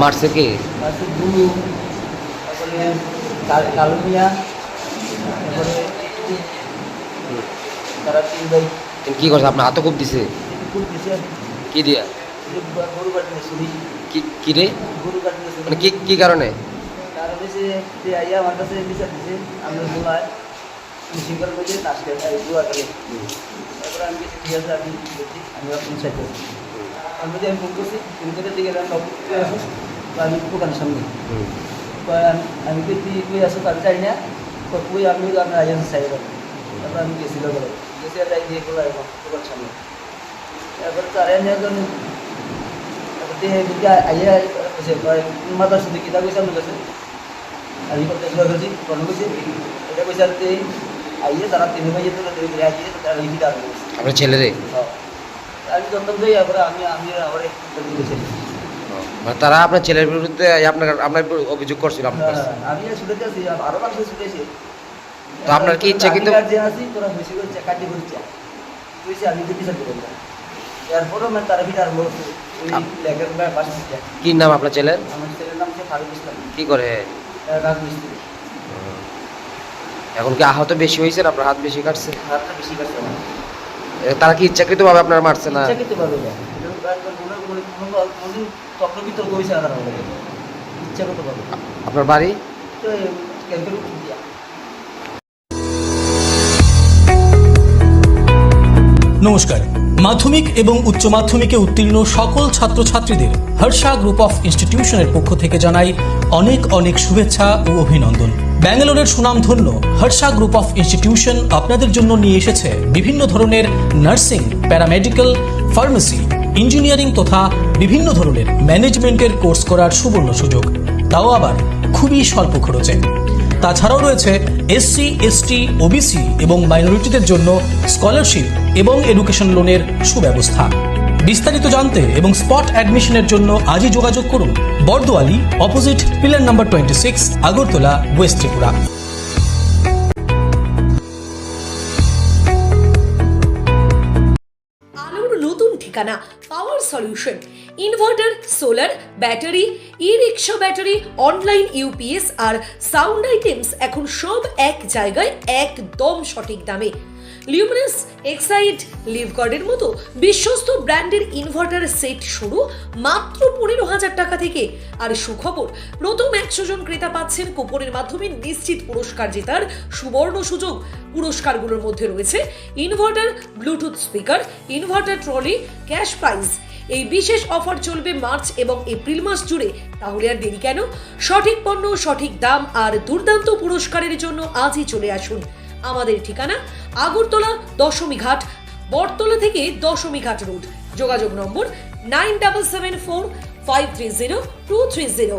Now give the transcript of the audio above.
মারছে কি? আছে গুরু তারপরে কালু মিয়া তারপরে তারা তিন ভাই কি করছে? আপনার হাতে খুব দিছে? কি দিয়া? গরু কি কি রে? গরু মানে কি কি কারণে? যে আইয়া আমার কাছে বিচার দিছে বলায় মিশিং করে বলছি তাস খেলতে জুয়া খেলে তারপরে আমি কিছু ঠিক আছে আমি বলছি আমি আপনার সাইড আমি বলছি আমি ফোন করছি আমি বাবু তুই আসো আমি দোকানের সামনে। আমি আমি কই তুই আসো তার চাই না তো কই আমি আপনার আইয়া সাইড তারপরে আমি গেছিল বলে গেছি আর দিয়ে খোলা এখন দোকান সামনে। তারপরে তার এনে একজন তারপর দিয়ে আইয়া মাতার সাথে কিতা কইছে আপনার কাছে? আমি শুরু করেছি কোনো কইছে এটা কইছে আর তুই আইয়ে তারা তিন আইয়ে তারা আপনার ছেলে রে আমি যখন যাই আবার আমি আমি আবার তারা আপনার ছেলের বিরুদ্ধে আপনার আপনার অভিযোগ করছিল আপনার কাছে? আমি ছুটেতে আছি আরও মানুষ ছুটেছে তো আপনার কি ইচ্ছা কিন্তু- আছি তোরা বেশি করে কাটি করছে তুইছে আমি তো বিচার করব এরপরও মানে তার কি নাম আপনার ছেলের? আমার ছেলের নাম হচ্ছে ফারুক ইসলাম। কি করে? রাজমিস্ত্রি। এখন কি আহত বেশি হয়েছে না আপনার হাত বেশি কাটছে? হাতটা বেশি কাটছে তারা কি ইচ্ছাকৃত ভাবে আপনার মারছে না? না। আপনার বাড়ি? নমস্কার। মাধ্যমিক এবং উচ্চ মাধ্যমিকে উত্তীর্ণ সকল ছাত্রছাত্রীদের হর্ষা গ্রুপ অফ ইনস্টিটিউশনের পক্ষ থেকে জানাই অনেক অনেক শুভেচ্ছা ও অভিনন্দন। ব্যাঙ্গালোরের সুনামধন্য হর্ষা গ্রুপ অফ ইনস্টিটিউশন আপনাদের জন্য নিয়ে এসেছে বিভিন্ন ধরনের নার্সিং, প্যারামেডিক্যাল, ফার্মেসি, ইঞ্জিনিয়ারিং তথা বিভিন্ন ধরনের ম্যানেজমেন্টের কোর্স করার সুবর্ণ সুযোগ। তাও আবার খুবই স্বল্প খরচে। তাছাড়াও রয়েছে এসসি এসটি ওবিসি এবং মাইনরিটিদের জন্য স্কলারশিপ এবং এডুকেশন লোনের সুব্যবস্থা। বিস্তারিত জানতে এবং স্পট অ্যাডমিশনের জন্য আজই যোগাযোগ করুন। Bordowali, opposite pillar number twenty six Agartala, west Tripura. আলোর নতুন ঠিকানা power solution inverter, solar, battery e rickshaw battery, online UPS আর সাউন্ড আইটেমস এখন সব এক জায়গায় একদম সঠিক দামে। লিউমিনাস এক্সাইড লিভগার্ডের মতো বিশ্বস্ত ব্র্যান্ডের ইনভার্টার সেট শুরু মাত্র পনেরো হাজার টাকা থেকে। আর সুখবর, প্রথম একশো জন ক্রেতা পাচ্ছেন কুপনের মাধ্যমে নিশ্চিত পুরস্কার জেতার সুবর্ণ সুযোগ। পুরস্কারগুলোর মধ্যে রয়েছে inverter bluetooth speaker inverter trolley, cash prize এই বিশেষ অফার চলবে মার্চ এবং এপ্রিল মাস জুড়ে। তাহলে আর দেরি কেন? সঠিক পণ্য, সঠিক দাম আর দুর্দান্ত পুরস্কারের জন্য আজই চলে আসুন। আমাদের ঠিকানা আগরতলা দশমী ঘাট, বটতলা থেকে দশমী ঘাট রোড। যোগাযোগ নম্বর nine double seven four five three zero two three zero.